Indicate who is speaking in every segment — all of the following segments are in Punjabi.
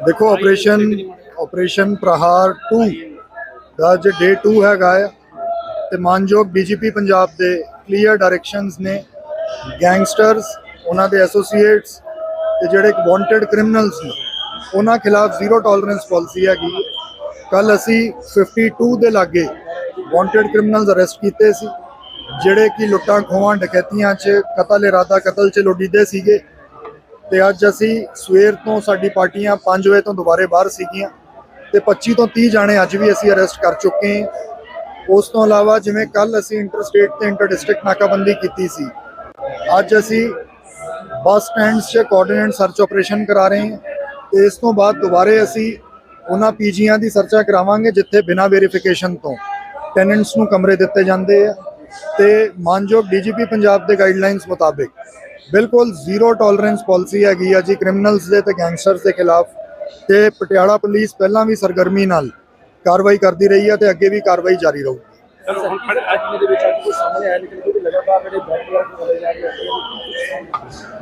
Speaker 1: ਦੇਖੋ ਆਪਰੇਸ਼ਨ ਆਪਰੇਸ਼ਨ ਪ੍ਰਹਾਰ 2 ਦਾ ਅੱਜ ਡੇ 2 ਹੈਗਾ ਆ ਤੇ ਮਾਨਯੋਗ ਡੀਜੀਪੀ ਪੰਜਾਬ ਦੇ ਕਲੀਅਰ ਡਾਇਰੈਕਸ਼ਨਸ ਨੇ। ਗੈਂਗਸਟਰਸ ਉਹਨਾਂ ਦੇ ਐਸੋਸੀਏਟਸ ਤੇ ਜਿਹੜੇ ਵਾਂਟਡ ਕ੍ਰਿਮੀਨਲਸ ਨੇ ਉਹਨਾਂ ਖਿਲਾਫ ਜ਼ੀਰੋ ਟੋਲਰੈਂਸ ਪਾਲਿਸੀ ਹੈਗੀ ਕੱਲ ਅਸੀਂ 52 ਦੇ ਲਾਗੇ ਵਾਂਟਡ ਕ੍ਰਿਮੀਨਲਸ ਅਰੈਸਟ ਕੀਤੇ ਸੀ ਜਿਹੜੇ ਕਿ ਲੁੱਟਾਂ ਖੋਹਾਂ ਡਕੈਤੀਆਂ 'ਚ ਕਤਲ ਇਰਾਦਾ ਕਤਲ 'ਚ ਲੋੜੀਦੇ ਸੀਗੇ। ਤੇ ਅੱਜ ਅਸੀਂ ਸਵੇਰ ਤੋਂ ਸਾਡੀ ਪਾਰਟੀਆਂ 5 ਵਜੇ ਤੋਂ ਦੁਬਾਰੇ ਬਾਹਰ ਸੀਗੀਆਂ ਤੇ 25 ਤੋਂ 30 ਜਾਣੇ ਅੱਜ ਵੀ ਅਸੀਂ ਅਰੈਸਟ ਕਰ ਚੁੱਕੇ ਹਾਂ। ਉਸ ਤੋਂ ਇਲਾਵਾ ਜਿਵੇਂ ਕੱਲ ਅਸੀਂ ਇੰਟਰ ਸਟੇਟ ਤੇ ਇੰਟਰ ਡਿਸਟ੍ਰਿਕਟ ਨਾਕਾਬੰਦੀ ਕੀਤੀ ਸੀ, ਅੱਜ ਅਸੀਂ ਬੱਸ ਸਟੈਂਡਸ 'ਚ ਕੋਆਰਡੀਨੇਟ ਸਰਚ ਆਪਰੇਸ਼ਨ ਕਰਾ ਰਹੇ ਹਾਂ ਤੇ ਇਸ ਤੋਂ ਬਾਅਦ ਦੁਬਾਰੇ ਅਸੀਂ ਉਹਨਾਂ ਪੀਜੀਆਂ ਦੀ ਸਰਚਾ ਕਰਾਵਾਂਗੇ ਜਿੱਥੇ ਬਿਨਾਂ ਵੈਰੀਫਿਕੇਸ਼ਨ ਤੋਂ ਟੈਨੈਂਟਸ ਨੂੰ ਕਮਰੇ ਦਿੱਤੇ ਜਾਂਦੇ ਆ ਤੇ ਮਾਨਯੋਗ ਡੀਜੀਪੀ ਪੰਜਾਬ ਦੇ ਗਾਈਡਲਾਈਨਸ ਮੁਤਾਬਿਕ ਬਿਲਕੁਲ ਜ਼ੀਰੋ ਟੋਲਰੈਂਸ ਪਾਲਿਸੀ ਹੈਗੀ ਆ ਜੀ ਕ੍ਰਿਮੀਨਲਸ ਦੇ ਤੇ ਗੈਂਗਸਟਰਸ ਦੇ ਖਿਲਾਫ। ਤੇ ਪਟਿਆਲਾ ਪੁਲਿਸ ਪਹਿਲਾਂ ਵੀ ਸਰਗਰਮੀ ਨਾਲ ਕਾਰਵਾਈ ਕਰਦੀ ਰਹੀ ਹੈ ਤੇ ਅੱਗੇ ਵੀ ਕਾਰਵਾਈ ਜਾਰੀ
Speaker 2: ਰਹੇ।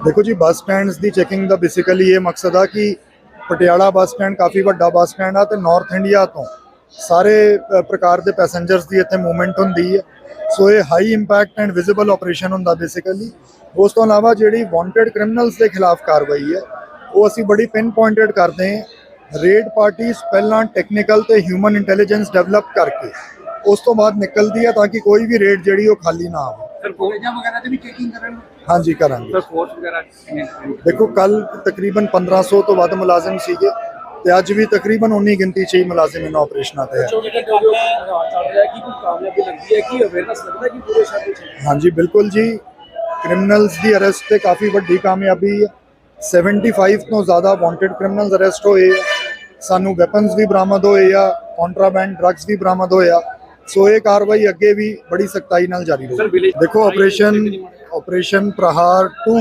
Speaker 1: ਦੇਖੋ ਜੀ ਬੱਸ ਸਟੈਂਡਸ ਦੀ ਚੈਕਿੰਗ ਦਾ ਬੇਸਿਕਲੀ ਇਹ ਮਕਸਦ ਆ ਕਿ ਪਟਿਆਲਾ ਬੱਸ ਸਟੈਂਡ ਕਾਫੀ ਵੱਡਾ ਬੱਸ ਸਟੈਂਡ ਆ ਤੇ ਨਾਰਥ ਇੰਡੀਆ ਤੋਂ ਸਾਰੇ ਪ੍ਰਕਾਰ ਦੇ ਪੈਸੇਂਜਰਸ ਦੀ ਇੱਥੇ ਮੂਵਮੈਂਟ ਹੁੰਦੀ ਹੈ। ਸੋ ਇਹ high impact and visible operation ਹੁੰਦਾ ਬੇਸਿਕਲੀ ਉਸ ਤੋਂ ਇਲਾਵਾ ਜਿਹੜੀ ਵਾਂਟਡ ਕ੍ਰਿਮੀਨਲਸ ਦੇ ਖਿਲਾਫ ਕਾਰਵਾਈ ਹੈ ਉਹ ਅਸੀਂ ਬੜੀ ਪਿਨ ਪੁਆਇੰਟਡ ਕਰਦੇ ਹਾਂ। ਰੇਡ ਪਾਰਟੀਆਂ ਪਹਿਲਾਂ ਟੈਕਨੀਕਲ ਤੇ ਹਿਊਮਨ ਇੰਟੈਲੀਜੈਂਸ ਡਿਵੈਲਪ ਕਰਕੇ ਉਸ ਤੋਂ ਬਾਅਦ ਨਿਕਲਦੀ ਹੈ ਤਾਂ ਕਿ ਕੋਈ ਵੀ ਰੇਡ ਜਿਹੜੀ ਉਹ ਖਾਲੀ ਨਾ ਆਵੇ
Speaker 2: ਸਰ ਕਾਲਜਾਂ ਵਗੈਰਾ ਤੇ ਵੀ ਚੈਕਿੰਗ ਕਰਨ
Speaker 1: ਹਾਂਜੀ ਕਰਾਂਗੇ।
Speaker 2: ਸਰ ਫੋਰਸ ਵਗੈਰਾ?
Speaker 1: ਦੇਖੋ ਕੱਲ ਤਕਰੀਬਨ 1500 ਤੋਂ ਵੱਧ ਮੁਲਾਜ਼ਮ ਸੀਗੇ। ਤੇ ਅੱਜ ਵੀ ਤਕਰੀਬਨ ਉਨੀ ਗਿਣਤੀ 'ਚ ਹੀ ਮੁਲਾਜ਼ਮ ਇਹਨਾਂ ਆਪਰੇਸ਼ਨਾਂ ਤੇ ਹੈ
Speaker 2: ਜੋ ਜਿਹੜੇ ਕੰਮ ਚੱਲ ਰਿਹਾ ਕਿ ਕੋਈ ਕਾਮਯਾਬੀ ਲੱਗਦੀ ਹੈ? ਕਿ ਅਵੇਅਰਨੈਸ ਲੱਗਦਾ ਕਿ ਪੂਰੇ ਸ਼ਹਿਰ ਵਿੱਚ
Speaker 1: ਹਾਂਜੀ ਬਿਲਕੁਲ ਜੀ। ਕ੍ਰਿਮੀਨਲਸ ਦੀ ਅਰੈਸਟ ਤੇ ਕਾਫੀ ਵੱਡੀ ਕਾਮਯਾਬੀ ਹੈ 75 ਤੋਂ ਜ਼ਿਆਦਾ ਵਾਂਟਡ ਕ੍ਰਿਮੀਨਲਸ ਅਰੈਸਟ ਹੋਏ ਸਾਨੂੰ ਵੈਪਨਸ ਵੀ ਬਰਾਮਦ ਹੋਏ ਆ ਕੰਟਰਾਬੈਂਡ ਡਰੱਗਸ ਵੀ ਬਰਾਮਦ ਹੋਏ ਆ। ਸੋ ਇਹ ਕਾਰਵਾਈ ਅੱਗੇ ਵੀ ਬੜੀ ਸਖਤਾਈ ਨਾਲ ਜਾਰੀ ਰਹੇਗੀ ਦੇਖੋ ਆਪਰੇਸ਼ਨ ਆਪਰੇਸ਼ਨ ਪ੍ਰਹਾਰ 2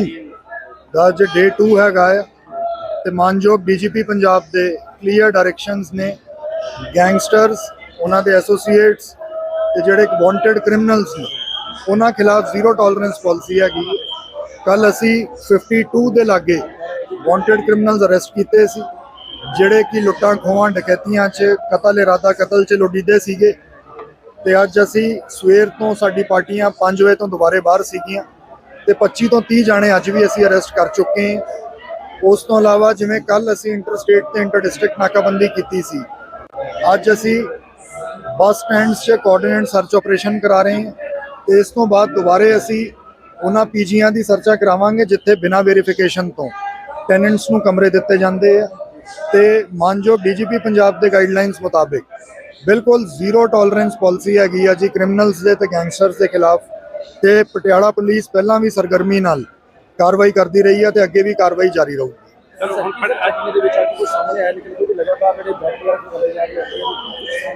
Speaker 1: ਦਾ ਅੱਜ ਡੇ 2 ਹੈਗਾ ਆ। ਤੇ ਮਾਨਯੋਗ ਡੀਜੀਪੀ ਪੰਜਾਬ ਦੇ ਕਲੀਅਰ ਡਾਇਰੈਕਸ਼ਨਸ ਨੇ ਗੈਂਗਸਟਰਸ ਉਹਨਾਂ ਦੇ ਐਸੋਸੀਏਟਸ ਤੇ ਜਿਹੜੇ ਵਾਂਟਡ ਕ੍ਰਿਮੀਨਲਸ ਨੇ, ਉਹਨਾਂ ਖਿਲਾਫ ਜ਼ੀਰੋ ਟੋਲਰੈਂਸ ਪਾਲਿਸੀ ਹੈਗੀ। ਕੱਲ ਅਸੀਂ 52 ਦੇ ਲਾਗੇ ਵਾਂਟਡ ਕ੍ਰਿਮੀਨਲਸ ਅਰੈਸਟ ਕੀਤੇ ਸੀ, ਜਿਹੜੇ ਕਿ ਲੁੱਟਾਂ ਖੋਹਾਂ ਡਕੈਤੀਆਂ 'ਚ, ਕਤਲ, ਇਰਾਦਾ ਕਤਲ 'ਚ ਲੋੜੀਦੇ ਸੀਗੇ ਤੇ ਅੱਜ ਅਸੀਂ ਸਵੇਰ ਤੋਂ ਸਾਡੀ ਪਾਰਟੀਆਂ 5 ਵਜੇ ਤੋਂ ਦੁਬਾਰੇ ਬਾਹਰ ਸੀਗੀਆਂ ਤੇ 25 ਤੋਂ 30 ਜਾਣੇ ਅੱਜ ਵੀ ਅਸੀਂ ਅਰੈਸਟ ਕਰ ਚੁੱਕੇ ਹਾਂ। ਉਸ ਤੋਂ ਇਲਾਵਾ ਜਿਵੇਂ ਕੱਲ ਅਸੀਂ ਇੰਟਰ ਸਟੇਟ ਤੇ ਇੰਟਰ ਡਿਸਟ੍ਰਿਕਟ ਨਾਕਾਬੰਦੀ ਕੀਤੀ ਸੀ, ਅੱਜ ਅਸੀਂ ਬੱਸ ਸਟੈਂਡਸ 'ਚ ਕੋਆਰਡੀਨੇਟ ਸਰਚ ਆਪਰੇਸ਼ਨ ਕਰਾ ਰਹੇ ਹਾਂ ਤੇ ਇਸ ਤੋਂ ਬਾਅਦ ਦੁਬਾਰੇ ਅਸੀਂ ਉਹਨਾਂ ਪੀਜੀਆਂ ਦੀ ਸਰਚਾ ਕਰਾਵਾਂਗੇ ਜਿੱਥੇ ਬਿਨਾਂ ਵੈਰੀਫਿਕੇਸ਼ਨ ਤੋਂ ਟੈਨੈਂਟਸ ਨੂੰ ਕਮਰੇ ਦਿੱਤੇ ਜਾਂਦੇ ਆ ਤੇ ਮਾਨਯੋਗ ਡੀਜੀਪੀ ਪੰਜਾਬ ਦੇ ਗਾਈਡਲਾਈਨਸ ਮੁਤਾਬਿਕ ਬਿਲਕੁਲ ਜ਼ੀਰੋ ਟੋਲਰੈਂਸ ਪਾਲਿਸੀ ਹੈਗੀ ਆ ਜੀ ਕ੍ਰਿਮੀਨਲਸ ਦੇ ਤੇ ਗੈਂਗਸਟਰਸ ਦੇ ਖਿਲਾਫ ਤੇ ਪਟਿਆਲਾ ਪੁਲਿਸ ਪਹਿਲਾਂ ਵੀ ਸਰਗਰਮੀ ਨਾਲ ਕਾਰਵਾਈ ਕਰਦੀ ਰਹੀ ਹੈ ਤੇ ਅੱਗੇ ਵੀ ਕਾਰਵਾਈ ਜਾਰੀ ਰਹੂਗੀ
Speaker 2: ਸਰ ਹੁਣ ਖੜੇ ਅੱਜ ਦੇ ਵਿੱਚ ਅੱਜ ਕੋਈ ਸਾਹਮਣੇ ਆਇਆ ਲੇਕਿਨ ਕੋਈ ਲਗਾਤਾਰ ਜਿਹੜੇ ਬੈਕ ਵਰਕ ਹੋ ਜਾ ਰਹੇ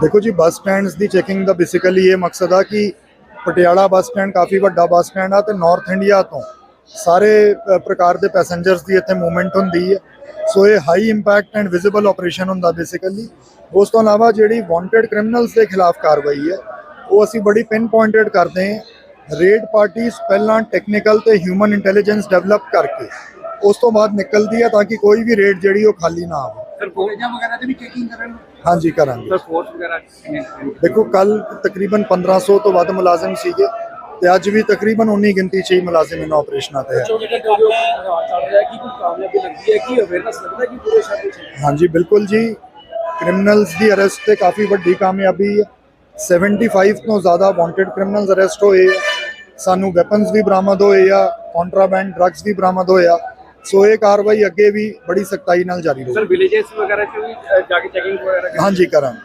Speaker 1: ਦੇਖੋ ਜੀ ਬੱਸ ਸਟੈਂਡਸ ਦੀ ਚੈਕਿੰਗ ਦਾ ਬੇਸਿਕਲੀ ਇਹ ਮਕਸਦ ਆ ਕਿ ਪਟਿਆਲਾ ਬੱਸ ਸਟੈਂਡ ਕਾਫੀ ਵੱਡਾ ਬੱਸ ਸਟੈਂਡ ਆ ਤੇ ਨਾਰਥ ਇੰਡੀਆ ਤੋਂ ਸਾਰੇ ਪ੍ਰਕਾਰ ਦੇ ਪੈਸੇਂਜਰਸ ਦੀ ਇੱਥੇ ਮੂਵਮੈਂਟ ਹੁੰਦੀ ਹੈ। ਸੋ ਇਹ high impact and visible operation ਹੁੰਦਾ ਬੇਸਿਕਲੀ ਉਸ ਤੋਂ ਇਲਾਵਾ ਜਿਹੜੀ ਵਾਂਟਡ ਕ੍ਰਿਮੀਨਲਸ ਦੇ ਖਿਲਾਫ ਕਾਰਵਾਈ ਹੈ ਉਹ ਅਸੀਂ ਬੜੀ ਪਿਨ ਪੁਆਇੰਟਡ ਕਰਦੇ ਹਾਂ। ਰੇਡ ਪਾਰਟੀਆਂ ਪਹਿਲਾਂ ਟੈਕਨੀਕਲ ਤੇ ਹਿਊਮਨ ਇੰਟੈਲੀਜੈਂਸ ਡਿਵੈਲਪ ਕਰਕੇ ਉਸ ਤੋਂ ਬਾਅਦ ਨਿਕਲਦੀ ਹੈ ਤਾਂ ਕਿ ਕੋਈ ਵੀ ਰੇਡ ਜਿਹੜੀ ਉਹ ਖਾਲੀ ਨਾ ਆਵੇ
Speaker 2: ਸਰ ਕਾਲਜਾਂ ਵਗੈਰਾ ਤੇ ਵੀ ਚੈਕਿੰਗ ਕਰਨ
Speaker 1: ਹਾਂਜੀ ਕਰਾਂਗੇ
Speaker 2: ਸਰ ਫੋਰਸ ਵਗੈਰਾ ਕਿੰਨੇ ਨੇ?
Speaker 1: ਦੇਖੋ ਕੱਲ ਤਕਰੀਬਨ 1500 ਤੋਂ ਵੱਧ ਮੁਲਾਜ਼ਮ ਸੀਗੇ ਤੇ ਅੱਜ ਵੀ ਤਕਰੀਬਨ ਉਨੀ ਗਿਣਤੀ 'ਚ ਹੀ ਮੁਲਾਜ਼ਮ ਇਹਨਾਂ ਆਪਰੇਸ਼ਨਾਂ ਤੇ ਹੈ
Speaker 2: ਜੋ ਜਿਹੜੇ ਕੰਮ ਚੱਲ ਰਿਹਾ ਕਿ ਕੋਈ ਕਾਮਯਾਬੀ ਲੱਗਦੀ ਹੈ ਕਿ ਅਵੇਅਰਨੈਸ ਲੱਗਦਾ ਕਿ ਪੂਰੇ ਸ਼ਹਿਰ ਵਿੱਚ
Speaker 1: ਹਾਂਜੀ ਬਿਲਕੁਲ ਜੀ ਕ੍ਰਿਮੀਨਲਸ ਦੀ ਅਰੈਸਟ ਤੇ ਕਾਫੀ ਵੱਡੀ ਕਾਮਯਾਬੀ ਹੈ 75 ਤੋਂ ਜ਼ਿਆਦਾ ਵਾਂਟਡ ਕ੍ਰਿਮੀਨਲਸ ਅਰੈਸਟ ਹੋਏ ਆ ਸਾਨੂੰ ਵੈਪਨਸ ਵੀ ਬਰਾਮਦ ਹੋਏ ਆ ਕੰਟਰਾਬੈਂਡ ਡਰੱਗਸ ਵੀ ਬਰਾਮਦ ਹੋਏ ਆ। ਸੋ ਇਹ ਕਾਰਵਾਈ ਅੱਗੇ ਵੀ ਬੜੀ ਸਖਤਾਈ ਨਾਲ ਜਾਰੀ ਰਹੇਗੀ
Speaker 2: ਸਰ ਵਿਲੇजेस ਵਗੈਰਾ ਚ ਵੀ ਜਾ ਕੇ ਚੈਕਿੰਗ ਵਗੈਰਾ
Speaker 1: ਹਾਂਜੀ ਕਰਾਂਗੇ।